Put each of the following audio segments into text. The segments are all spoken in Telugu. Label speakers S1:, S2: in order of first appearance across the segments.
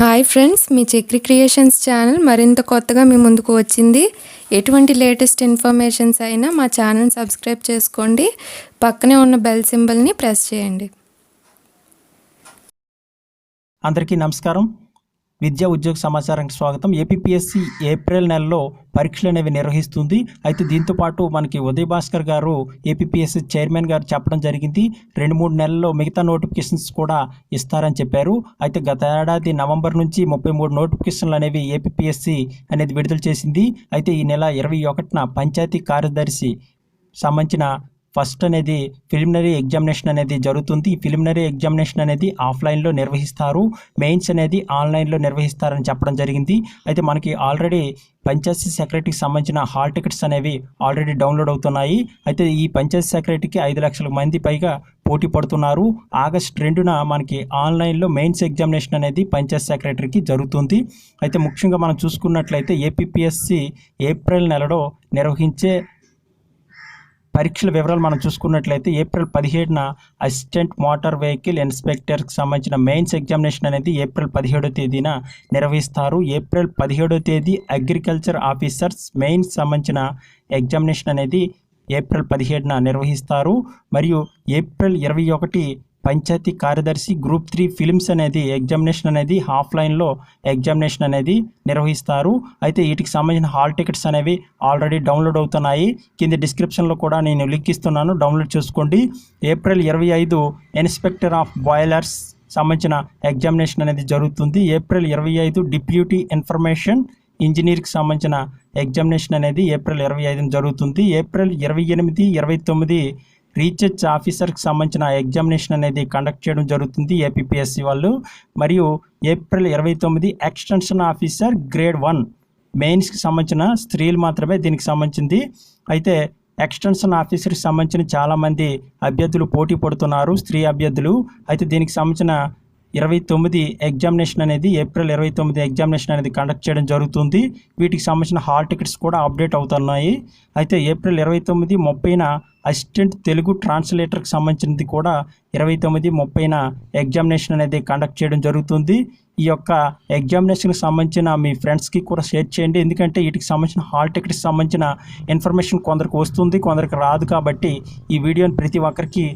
S1: హాయ్ ఫ్రెండ్స్ మీ చక్రి క్రియేషన్స్ ఛానల్ మరింత కొత్తగా మీ ముందుకు వచ్చింది. ఎటువంటి లేటెస్ట్ ఇన్ఫర్మేషన్స్ అయినా మా ఛానల్ సబ్స్క్రైబ్ చేసుకోండి. పక్కనే ఉన్న బెల్ సింబల్ని ప్రెస్ చేయండి.
S2: అందరికీ నమస్కారం. విద్యా ఉద్యోగ సమాచారానికి స్వాగతం. ఏపీఎస్సి ఏప్రిల్ నెలలో పరీక్షలు అనేవి నిర్వహిస్తుంది. అయితే దీంతో పాటు మనకి ఉదయ్ భాస్కర్ గారు ఏపీఎస్సి చైర్మన్ గారు చెప్పడం జరిగింది. రెండు మూడు నెలల్లో మిగతా నోటిఫికేషన్స్ కూడా ఇస్తారని చెప్పారు. అయితే గత ఏడాది నవంబర్ నుంచి ముప్పై మూడు నోటిఫికేషన్లు అనేవి ఏపీఎస్సి అనేది విడుదల చేసింది. అయితే ఈ నెల ఇరవై ఒకటిన పంచాయతీ కార్యదర్శి సంబంధించిన ఫస్ట్ అనేది ప్రిలిమినరీ ఎగ్జామినేషన్ అనేది జరుగుతుంది. ఈ ప్రిలిమినరీ ఎగ్జామినేషన్ అనేది ఆఫ్లైన్లో నిర్వహిస్తారు. మెయిన్స్ అనేది ఆన్లైన్లో నిర్వహిస్తారని చెప్పడం జరిగింది. అయితే మనకి ఆల్రెడీ పంచాయతీ సెక్రటరీకి సంబంధించిన హాల్ టికెట్స్ అనేవి ఆల్రెడీ డౌన్లోడ్ అవుతున్నాయి. అయితే ఈ పంచాయతీ సెక్రటరీకి ఐదు లక్షల మంది పైగా పోటీ పడుతున్నారు. ఆగస్ట్ రెండున మనకి ఆన్లైన్లో మెయిన్స్ ఎగ్జామినేషన్ అనేది పంచాయతీ సెక్రటరీకి జరుగుతుంది. అయితే ముఖ్యంగా మనం చూసుకున్నట్లయితే ఏపీఎస్సి ఏప్రిల్ నెలలో నిర్వహించే పరీక్షల వివరాలు మనం చూసుకున్నట్లయితే ఏప్రిల్ పదిహేడున అసిస్టెంట్ మోటార్ వెహికల్ ఇన్స్పెక్టర్కి సంబంధించిన మెయిన్స్ ఎగ్జామినేషన్ అనేది ఏప్రిల్ పదిహేడో తేదీన నిర్వహిస్తారు. ఏప్రిల్ పదిహేడో తేదీ అగ్రికల్చర్ ఆఫీసర్స్ మెయిన్స్ సంబంధించిన ఎగ్జామినేషన్ అనేది ఏప్రిల్ పదిహేడున నిర్వహిస్తారు. మరియు ఏప్రిల్ ఇరవై ఒకటి పంచాయతీ కార్యదర్శి గ్రూప్ త్రీ ఫిలిమ్స్ అనేది ఎగ్జామినేషన్ అనేది ఆఫ్లైన్లో ఎగ్జామినేషన్ అనేది నిర్వహిస్తారు. అయితే వీటికి సంబంధించిన హాల్ టికెట్స్ అనేవి ఆల్రెడీ డౌన్లోడ్ అవుతున్నాయి. కింద డిస్క్రిప్షన్లో కూడా నేను లింక్ ఇస్తున్నాను. డౌన్లోడ్ చేసుకోండి. ఏప్రిల్ ఇరవై ఐదు ఇన్స్పెక్టర్ ఆఫ్ బాయిలర్స్ సంబంధించిన ఎగ్జామినేషన్ అనేది జరుగుతుంది. ఏప్రిల్ ఇరవై ఐదు డిప్యూటీ ఇన్ఫర్మేషన్ ఇంజనీర్కి సంబంధించిన ఎగ్జామినేషన్ అనేది ఏప్రిల్ ఇరవై ఐదున జరుగుతుంది. ఏప్రిల్ ఇరవై ఎనిమిది ఇరవై తొమ్మిది రీసెర్చ్ ఆఫీసర్కి సంబంధించిన ఎగ్జామినేషన్ అనేది కండక్ట్ చేయడం జరుగుతుంది ఏపీఎస్సి వాళ్ళు. మరియు ఏప్రిల్ ఇరవై తొమ్మిది ఎక్స్టెన్షన్ ఆఫీసర్ గ్రేడ్ వన్. మెయిన్స్కి సంబంధించిన స్త్రీలు మాత్రమే దీనికి సంబంధించింది. అయితే ఎక్స్టెన్షన్ ఆఫీసర్కి సంబంధించిన చాలామంది అభ్యర్థులు పోటీ పడుతున్నారు స్త్రీ అభ్యర్థులు. అయితే దీనికి సంబంధించిన ఇరవై తొమ్మిది ఎగ్జామినేషన్ అనేది ఏప్రిల్ ఇరవై తొమ్మిది ఎగ్జామినేషన్ అనేది కండక్ట్ చేయడం జరుగుతుంది. వీటికి సంబంధించిన హాల్ టికెట్స్ కూడా అప్డేట్ అవుతున్నాయి. అయితే ఏప్రిల్ ఇరవై తొమ్మిది ముప్పైన అసిస్టెంట్ తెలుగు ట్రాన్స్లేటర్కి సంబంధించినది కూడా ఇరవై తొమ్మిది ముప్పైన ఎగ్జామినేషన్ అనేది కండక్ట్ చేయడం జరుగుతుంది. ఈ యొక్క ఎగ్జామినేషన్కి సంబంధించిన మీ ఫ్రెండ్స్కి కూడా షేర్ చేయండి. ఎందుకంటే వీటికి సంబంధించిన హాల్ టికెట్కి సంబంధించిన ఇన్ఫర్మేషన్ కొందరికి వస్తుంది కొందరికి రాదు కాబట్టి ఈ వీడియోని ప్రతి ఒక్కరికి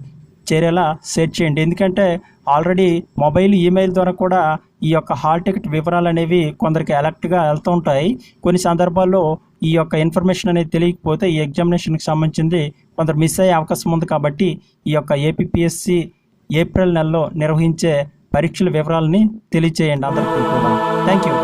S2: చేరేలా సెట్ చేయండి. ఎందుకంటే ఆల్రెడీ మొబైల్ ఈమెయిల్ ద్వారా కూడా ఈ యొక్క హాల్ టికెట్ వివరాలు అనేవి కొందరికి ఎలక్ట్గా వెళ్తూ ఉంటాయి. కొన్ని సందర్భాల్లో ఈ యొక్క ఇన్ఫర్మేషన్ అనేది తెలియకపోతే ఈ ఎగ్జామినేషన్కి సంబంధించింది కొందరు మిస్ అయ్యే అవకాశం ఉంది కాబట్టి ఈ యొక్క ఏపీఎస్సి ఏప్రిల్ నెలలో నిర్వహించే పరీక్షల వివరాలని తెలియచేయండి. అందరికీ కూడా. Thank you